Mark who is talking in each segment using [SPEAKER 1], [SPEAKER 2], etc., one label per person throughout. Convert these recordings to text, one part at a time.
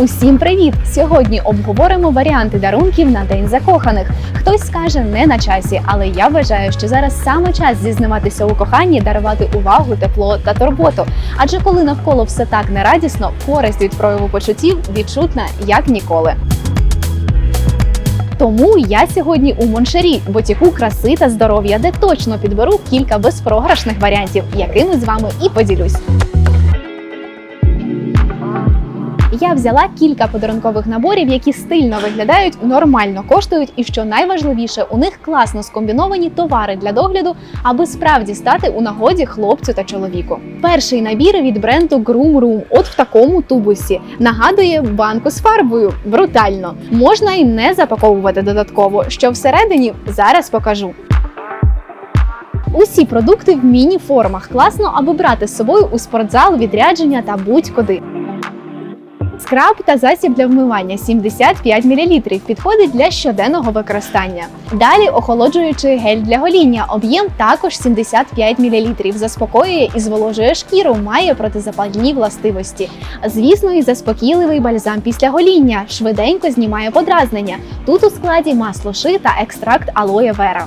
[SPEAKER 1] Усім привіт! Сьогодні обговоримо варіанти дарунків на день закоханих. Хтось скаже не на часі, але я вважаю, що зараз саме час зізнаватися у коханні, дарувати увагу, тепло та турботу. Адже коли навколо все так нерадісно, користь від прояву почуттів відчутна як ніколи. Тому я сьогодні у Моншері, бутіку краси та здоров'я, де точно підберу кілька безпрограшних варіантів, якими з вами і поділюсь. Я взяла кілька подарункових наборів, які стильно виглядають, нормально коштують, і що найважливіше, у них класно скомбіновані товари для догляду, аби справді стати у нагоді хлопцю та чоловіку. Перший набір від бренду Groom Room, от в такому тубусі, нагадує банку з фарбою. Брутально. Можна і не запаковувати додатково. Що всередині зараз покажу. Усі продукти в міні-формах класно, аби брати з собою у спортзал, відрядження та будь-куди. Скраб та засіб для вмивання 75 мл підходить для щоденного використання. Далі охолоджуючий гель для гоління, об'єм також 75 мл. Заспокоює і зволожує шкіру, має протизапальні властивості. Звісно, і заспокійливий бальзам після гоління, швиденько знімає подразнення. Тут у складі масло ши та екстракт алоє вера.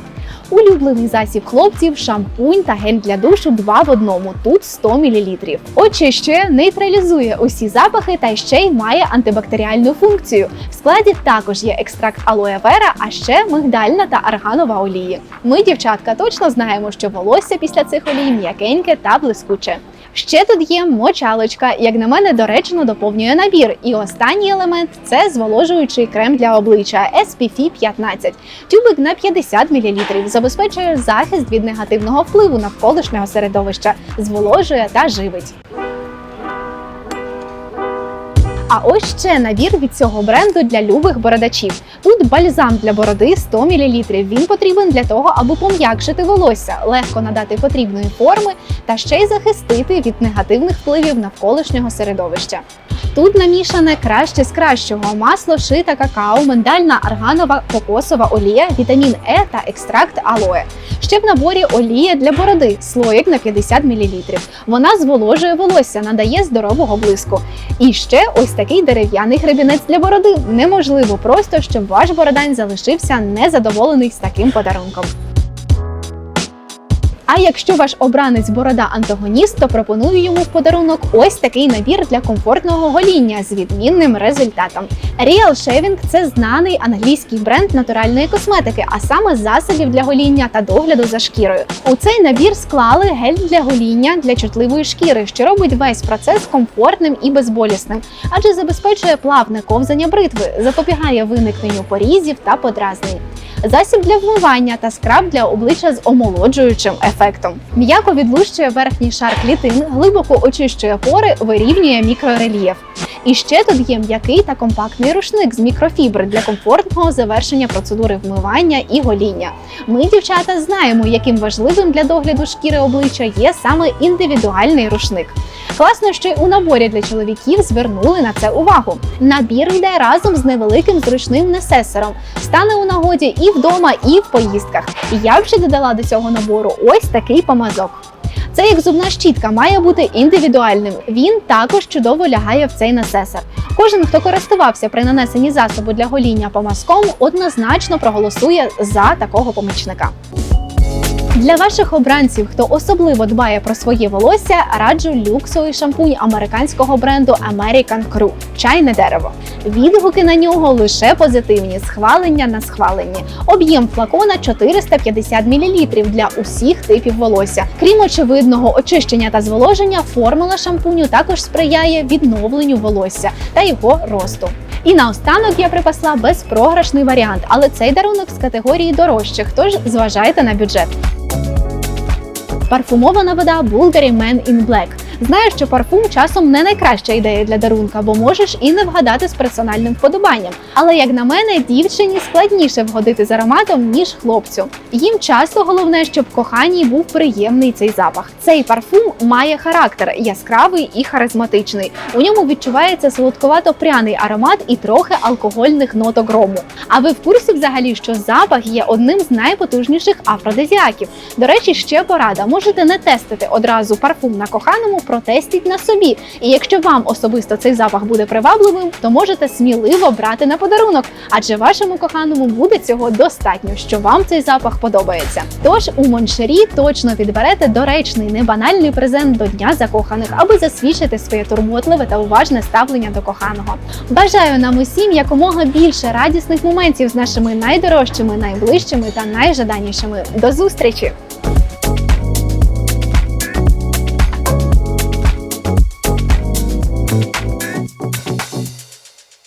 [SPEAKER 1] Улюблений засіб хлопців, шампунь та гель для душу два в одному. Тут 100 мл. Очищує, нейтралізує усі запахи та ще й має антибактеріальну функцію. В складі також є екстракт алоє вера, а ще мигдальна та арганова олії. Ми, дівчатка, точно знаємо, що волосся після цих олій м'якеньке та блискуче. Ще тут є мочалочка, як на мене, доречно доповнює набір. І останній елемент це зволожуючий крем для обличчя SPF 15. Тюбик на 50 мл забезпечує захист від негативного впливу навколишнього середовища, зволожує та живить. А ось ще набір від цього бренду для любих бородачів. Тут бальзам для бороди 100 мл. Він потрібен для того, аби пом'якшити волосся, легко надати потрібної форми та ще й захистити від негативних впливів навколишнього середовища. Тут намішане краще з кращого масло, шита, какао, миндальна арганова кокосова олія, вітамін Е та екстракт алоє. Ще в наборі олія для бороди, слоїк на 50 мл. Вона зволожує волосся, надає здорового блиску. І ще ось такий дерев'яний гребінець для бороди. Неможливо просто, щоб ваш бородань залишився незадоволений з таким подарунком. А якщо ваш обранець борода антагоніст, то пропоную йому в подарунок ось такий набір для комфортного гоління з відмінним результатом. Real Shaving – це знаний англійський бренд натуральної косметики, а саме засобів для гоління та догляду за шкірою. У цей набір склали гель для гоління для чутливої шкіри, що робить весь процес комфортним і безболісним, адже забезпечує плавне ковзання бритви, запобігає виникненню порізів та подразнень засіб для вмивання та скраб для обличчя з омолоджуючим ефектом. М'яко відлущує верхній шар клітин, глибоко очищує пори, вирівнює мікрорельєф. І ще тут є м'який та компактний рушник з мікрофібри для комфортного завершення процедури вмивання і гоління. Ми, дівчата, знаємо, яким важливим для догляду шкіри обличчя є саме індивідуальний рушник. Класно, що й у наборі для чоловіків звернули на це увагу. Набір йде разом з невеликим зручним несесером, стане у нагоді і вдома, і в поїздках. Я ще додала до цього набору ось такий помазок. Це як зубна щітка має бути індивідуальним. Він також чудово лягає в цей насесер. Кожен, хто користувався при нанесенні засобу для гоління помазком, однозначно проголосує за такого помічника. Для ваших обранців, хто особливо дбає про своє волосся, раджу люксовий шампунь американського бренду American Crew – чайне дерево. Відгуки на нього лише позитивні, схвалення на схваленні. Об'єм флакона 450 мл для усіх типів волосся. Крім очевидного очищення та зволоження, формула шампуню також сприяє відновленню волосся та його росту. І наостанок я припасла безпрограшний варіант, але цей дарунок з категорії дорожчих, тож зважайте на бюджет. Парфумована вода Bulgari Man in Black. Знаю, що парфум часом не найкраща ідея для дарунка, бо можеш і не вгадати з персональним вподобанням. Але як на мене, дівчині складніше вгодити з ароматом, ніж хлопцю. Їм часто головне, щоб коханій був приємний цей запах. Цей парфум має характер яскравий і харизматичний. У ньому відчувається солодковато-пряний аромат і трохи алкогольних ноток рому. А ви в курсі взагалі, що запах є одним з найпотужніших афродизіаків? До речі, ще порада: можете не тестити одразу парфум на коханому, протестіть на собі. І якщо вам особисто цей запах буде привабливим, то можете сміливо брати на подарунок, адже вашому коханому буде цього достатньо, що вам цей запах подобається. Тож у Моншері точно підберете доречний, небанальний презент до Дня закоханих, аби засвідчити своє турботливе та уважне ставлення до коханого. Бажаю нам усім якомога більше радісних моментів з нашими найдорожчими, найближчими та найжаданішими. До зустрічі!